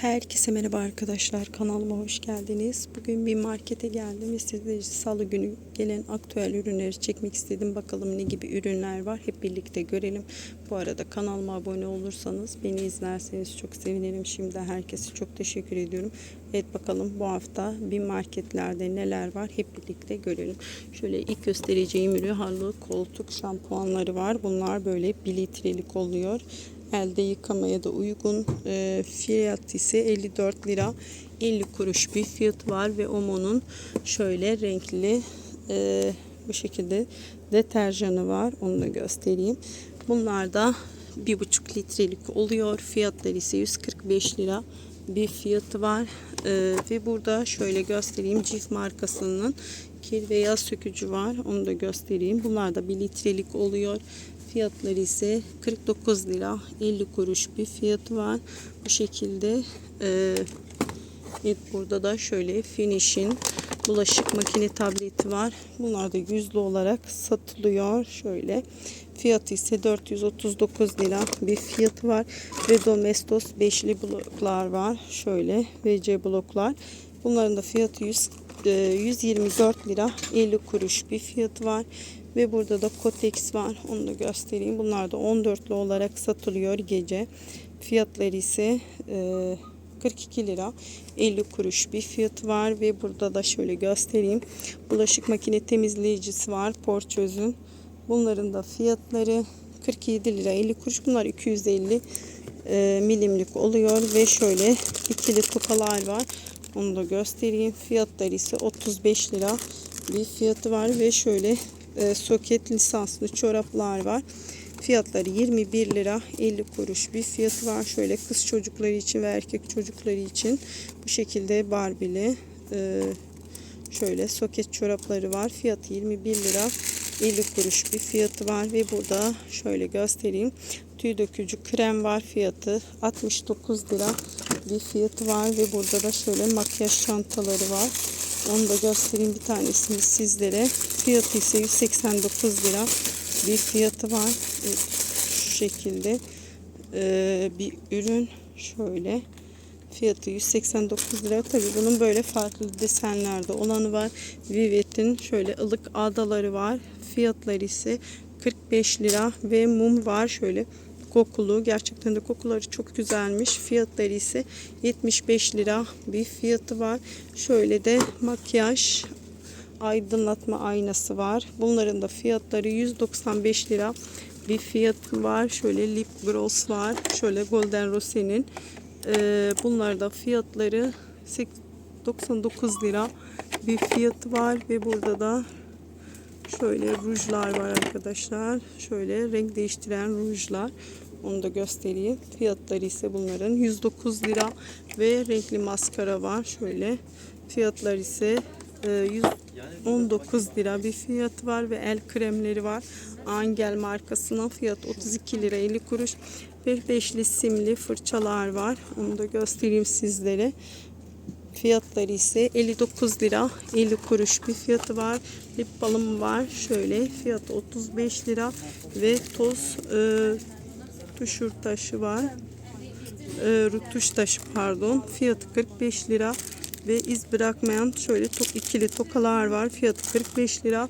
Herkese merhaba arkadaşlar kanalıma hoş geldiniz. Bugün bir markete geldim ve sizlere salı günü gelen aktüel ürünleri çekmek istedim. Bakalım ne gibi ürünler var hep birlikte görelim. Bu arada kanalıma abone olursanız beni izlerseniz çok sevinirim. Şimdi herkese çok teşekkür ediyorum. Evet bakalım bu hafta bir marketlerde neler var hep birlikte görelim. Şöyle ilk göstereceğim ürün halı koltuk şampuanları var. Bunlar böyle 1 litrelik oluyor elde yıkamaya da uygun. E, fiyat ise 54 lira 50 kuruş bir fiyat var ve Omo'nun şöyle renkli e, bu şekilde deterjanı var. Onu da göstereyim. Bunlar da 1,5 litrelik oluyor. Fiyatları ise 145 lira bir fiyatı var. E, ve burada şöyle göstereyim. Cif markasının kir ve yağ sökücü var. Onu da göstereyim. Bunlar da 1 litrelik oluyor. Fiyatları ise 49 lira 50 kuruş bir fiyatı var. Bu şekilde e, evet, burada da şöyle Finish'in bulaşık makine tableti var. Bunlar da yüzlü olarak satılıyor. Şöyle fiyatı ise 439 lira bir fiyatı var. Ve Domestos beşli bloklar var. Şöyle VC bloklar. Bunların da fiyatı 100 124 lira 50 kuruş bir fiyatı var. Ve burada da Kotex var. Onu da göstereyim. Bunlar da 14'lü olarak satılıyor gece. Fiyatları ise e, 42 lira 50 kuruş bir fiyatı var. Ve burada da şöyle göstereyim. Bulaşık makine temizleyicisi var. Porçöz'ün. Bunların da fiyatları 47 lira 50 kuruş. Bunlar 250 e, milimlik oluyor. Ve şöyle ikili tokalar var. Onu da göstereyim. Fiyatları ise 35 lira bir fiyatı var ve şöyle e, soket lisanslı çoraplar var. Fiyatları 21 lira 50 kuruş bir fiyatı var. Şöyle kız çocukları için ve erkek çocukları için bu şekilde barbili e, şöyle soket çorapları var. Fiyatı 21 lira 50 kuruş bir fiyatı var ve burada şöyle göstereyim. Tüy dökücü krem var. Fiyatı 69 lira bir fiyatı var ve burada da şöyle makyaj çantaları var. Onu da göstereyim bir tanesini sizlere. Fiyatı ise 189 lira bir fiyatı var. Evet, şu şekilde ee, bir ürün şöyle fiyatı 189 lira. Tabi bunun böyle farklı desenlerde olanı var. Vivet'in şöyle ılık adaları var. Fiyatları ise 45 lira ve mum var şöyle kokulu. Gerçekten de kokuları çok güzelmiş. Fiyatları ise 75 lira bir fiyatı var. Şöyle de makyaj aydınlatma aynası var. Bunların da fiyatları 195 lira bir fiyatı var. Şöyle lip gloss var. Şöyle Golden Rose'nin. Ee, bunlar da fiyatları 99 lira bir fiyatı var ve burada da şöyle rujlar var arkadaşlar. Şöyle renk değiştiren rujlar. Onu da göstereyim. Fiyatları ise bunların 109 lira ve renkli maskara var. Şöyle fiyatlar ise 119 lira bir fiyatı var ve el kremleri var. Angel markasının fiyatı 32 lira 50 kuruş ve beşli simli fırçalar var. Onu da göstereyim sizlere. Fiyatları ise 59 lira 50 kuruş bir fiyatı var. Lip balım var. Şöyle fiyatı 35 lira ve toz e, tuşur taşı var. E, rutuş taşı pardon. Fiyatı 45 lira ve iz bırakmayan şöyle tok ikili tokalar var. Fiyatı 45 lira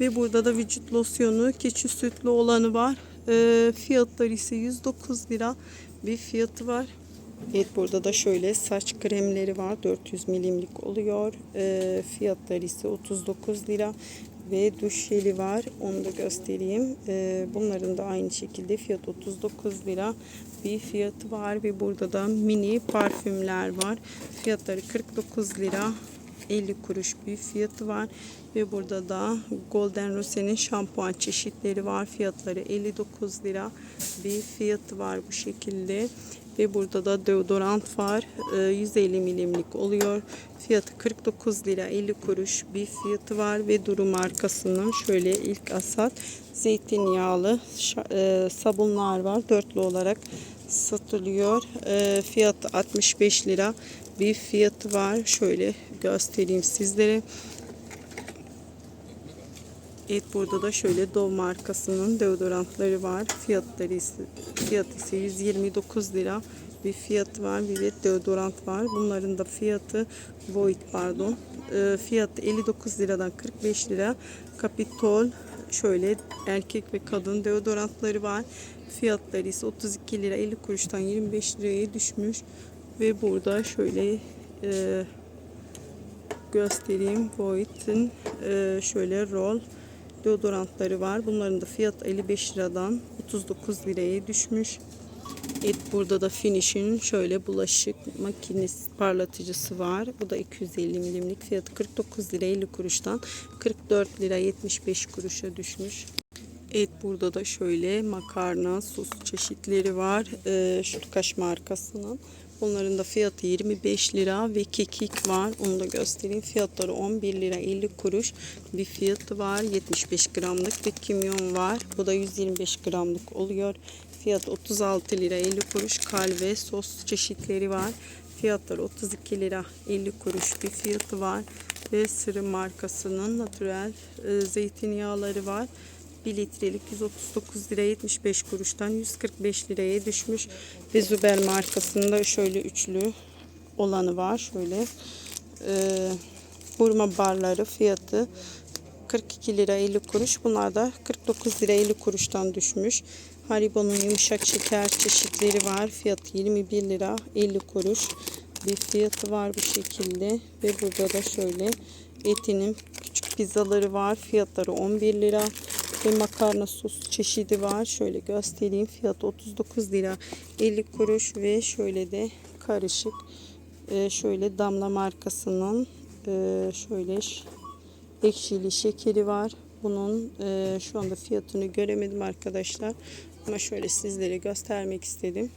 ve burada da vücut losyonu keçi sütlü olanı var. E, fiyatları ise 109 lira bir fiyatı var. Evet burada da şöyle saç kremleri var. 400 milimlik oluyor. E, fiyatları ise 39 lira ve duş jeli var. Onu da göstereyim. E, bunların da aynı şekilde fiyat 39 lira bir fiyatı var ve burada da mini parfümler var. Fiyatları 49 lira 50 kuruş bir fiyatı var ve burada da Golden Rose'nin şampuan çeşitleri var. Fiyatları 59 lira bir fiyatı var bu şekilde. Ve burada da deodorant var. 150 milimlik oluyor. Fiyatı 49 lira 50 kuruş bir fiyatı var. Ve Duru markasının şöyle ilk asat zeytinyağlı sabunlar var. Dörtlü olarak satılıyor. Fiyatı 65 lira bir fiyatı var. Şöyle göstereyim sizlere. Evet burada da şöyle Dove markasının deodorantları var. Fiyatları ise, fiyat ise 129 lira bir fiyatı var. Vivet deodorant var. Bunların da fiyatı Void pardon. Ee, fiyatı 59 liradan 45 lira. Capitol şöyle erkek ve kadın deodorantları var. Fiyatları ise 32 lira 50 kuruştan 25 liraya düşmüş. Ve burada şöyle e, göstereyim. Void'in e, şöyle roll deodorantları var. Bunların da fiyat 55 liradan 39 liraya düşmüş. Evet burada da Finish'in şöyle bulaşık makinesi parlatıcısı var. Bu da 250 milimlik fiyatı 49 lira 50 kuruştan 44 lira 75 kuruşa düşmüş. Evet burada da şöyle makarna sos çeşitleri var. Ee, Şurkaş markasının. Bunların da fiyatı 25 lira ve kekik var. Onu da göstereyim. Fiyatları 11 lira 50 kuruş bir fiyatı var. 75 gramlık bir kimyon var. Bu da 125 gramlık oluyor. Fiyat 36 lira 50 kuruş. Kalve sos çeşitleri var. Fiyatları 32 lira 50 kuruş bir fiyatı var. Ve Sırı markasının natürel e, zeytinyağları var. 1 litrelik 139 lira 75 kuruştan 145 liraya düşmüş. Ve Züber markasında şöyle üçlü olanı var. Şöyle e, hurma barları fiyatı 42 lira 50 kuruş. Bunlar da 49 lira 50 kuruştan düşmüş. Haribo'nun yumuşak şeker çeşitleri var. Fiyatı 21 lira 50 kuruş. Bir fiyatı var bu şekilde. Ve burada da şöyle etinin küçük pizzaları var. Fiyatları 11 lira. Ve makarna sos çeşidi var. Şöyle göstereyim. Fiyatı 39 lira 50 kuruş. Ve şöyle de karışık. Ee, şöyle damla markasının e, şöyle ekşili şekeri var. Bunun e, şu anda fiyatını göremedim arkadaşlar. Ama şöyle sizlere göstermek istedim.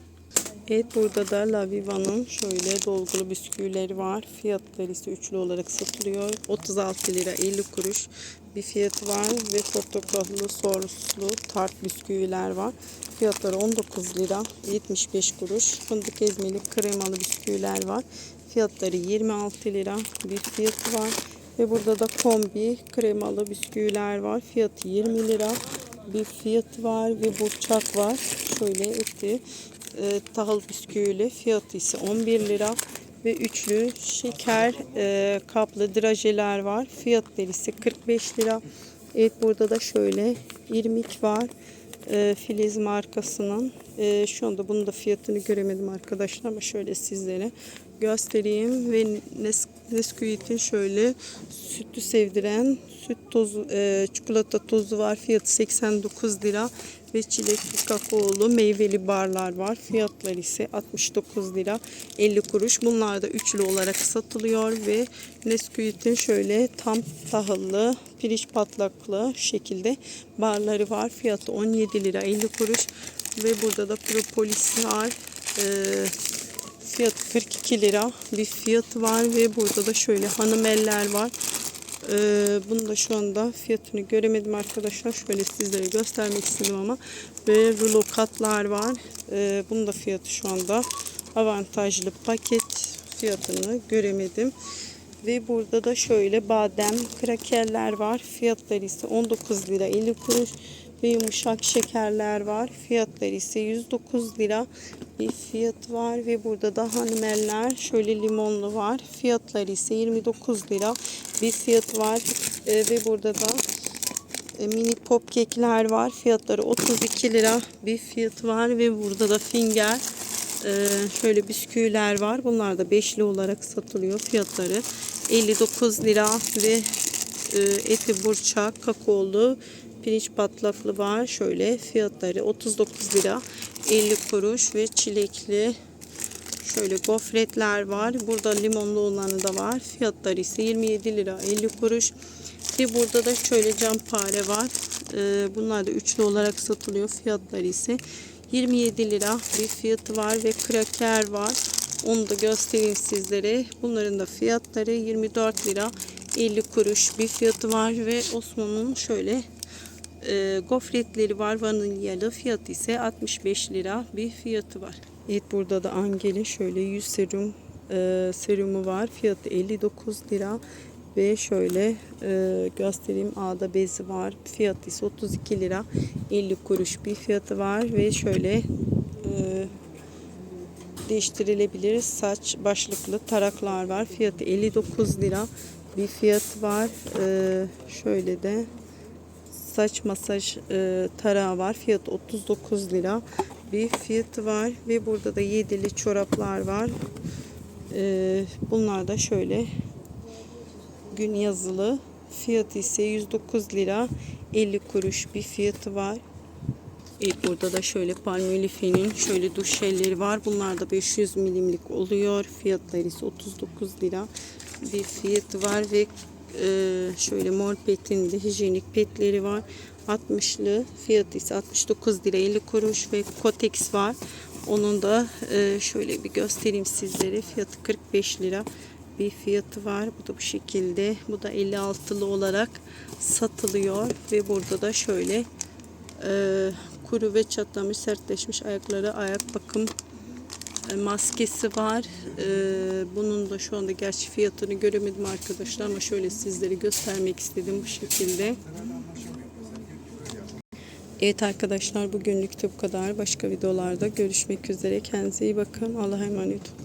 Evet burada da La Viva'nın şöyle dolgulu bisküvileri var. Fiyatları ise üçlü olarak satılıyor. 36 lira 50 kuruş bir fiyatı var ve portakallı soslu tart bisküviler var. Fiyatları 19 lira 75 kuruş. Fındık ezmeli kremalı bisküviler var. Fiyatları 26 lira bir fiyatı var. Ve burada da kombi kremalı bisküviler var. Fiyatı 20 lira bir fiyatı var ve burçak var. Şöyle eti e, tahıl bisküvili fiyatı ise 11 lira ve üçlü şeker e, kaplı drajeler var. Fiyatları ise 45 lira. Evet burada da şöyle irmik var. E, Filiz markasının. E, şu anda bunun da fiyatını göremedim arkadaşlar ama şöyle sizlere göstereyim. Ve Nes Nesquik'in şöyle sütü sevdiren süt tozu e, çikolata tozu var. Fiyatı 89 lira ve çilekli kakaolu meyveli barlar var. Fiyatları ise 69 lira 50 kuruş. Bunlar da üçlü olarak satılıyor ve Nesquik'in şöyle tam tahıllı pirinç patlaklı şekilde barları var. Fiyatı 17 lira 50 kuruş ve burada da propolis var ee, Fiyatı 42 lira bir fiyatı var ve burada da şöyle hanım eller var. Ee, bunu da şu anda fiyatını göremedim arkadaşlar. Şöyle sizlere göstermek istedim ama. Ve rulo katlar var. Ee, bunun da fiyatı şu anda avantajlı paket fiyatını göremedim. Ve burada da şöyle badem krakerler var. Fiyatları ise 19 lira 50 kuruş ve yumuşak şekerler var. Fiyatları ise 109 lira bir fiyat var ve burada da hanımeller şöyle limonlu var. Fiyatları ise 29 lira bir fiyat var e, ve burada da e, mini pop kekler var. Fiyatları 32 lira bir fiyat var ve burada da finger e, şöyle bisküviler var. Bunlar da beşli olarak satılıyor. Fiyatları 59 lira ve e, eti burçak kakaolu pirinç patlaklı var. Şöyle fiyatları 39 lira 50 kuruş ve çilekli şöyle gofretler var. Burada limonlu olanı da var. Fiyatları ise 27 lira 50 kuruş. Ve burada da şöyle campare var. Ee, bunlar da üçlü olarak satılıyor. Fiyatları ise 27 lira bir fiyatı var ve kraker var. Onu da göstereyim sizlere. Bunların da fiyatları 24 lira 50 kuruş bir fiyatı var ve Osman'ın şöyle e, gofretleri var vanilyalı fiyatı ise 65 lira bir fiyatı var. Evet burada da Angel'in şöyle 100 serum e, serumu var fiyatı 59 lira ve şöyle e, göstereyim ağda bezi var fiyatı ise 32 lira 50 kuruş bir fiyatı var ve şöyle e, değiştirilebilir saç başlıklı taraklar var. Fiyatı 59 lira. Bir fiyat var. Ee, şöyle de saç masaj e, tarağı var. Fiyatı 39 lira. Bir fiyatı var ve burada da yedili çoraplar var. Ee, bunlar da şöyle gün yazılı. Fiyatı ise 109 lira 50 kuruş bir fiyatı var. Evet, burada da şöyle Palmolive'nin şöyle duş jelleri var. Bunlar da 500 milimlik oluyor. Fiyatları ise 39 lira bir fiyatı var ve e, şöyle mor petin de hijyenik petleri var. 60'lı fiyatı ise 69 lira 50 kuruş ve Kotex var. Onun da e, şöyle bir göstereyim sizlere. Fiyatı 45 lira bir fiyatı var. Bu da bu şekilde. Bu da 56'lı olarak satılıyor ve burada da şöyle e, kuru ve çatlamış sertleşmiş ayakları ayak bakım maskesi var. E, bunun da şu anda gerçi fiyatını göremedim arkadaşlar ama şöyle sizlere göstermek istedim bu şekilde. Evet arkadaşlar bugünlük bu kadar. Başka videolarda görüşmek üzere. Kendinize iyi bakın. Allah'a emanet olun.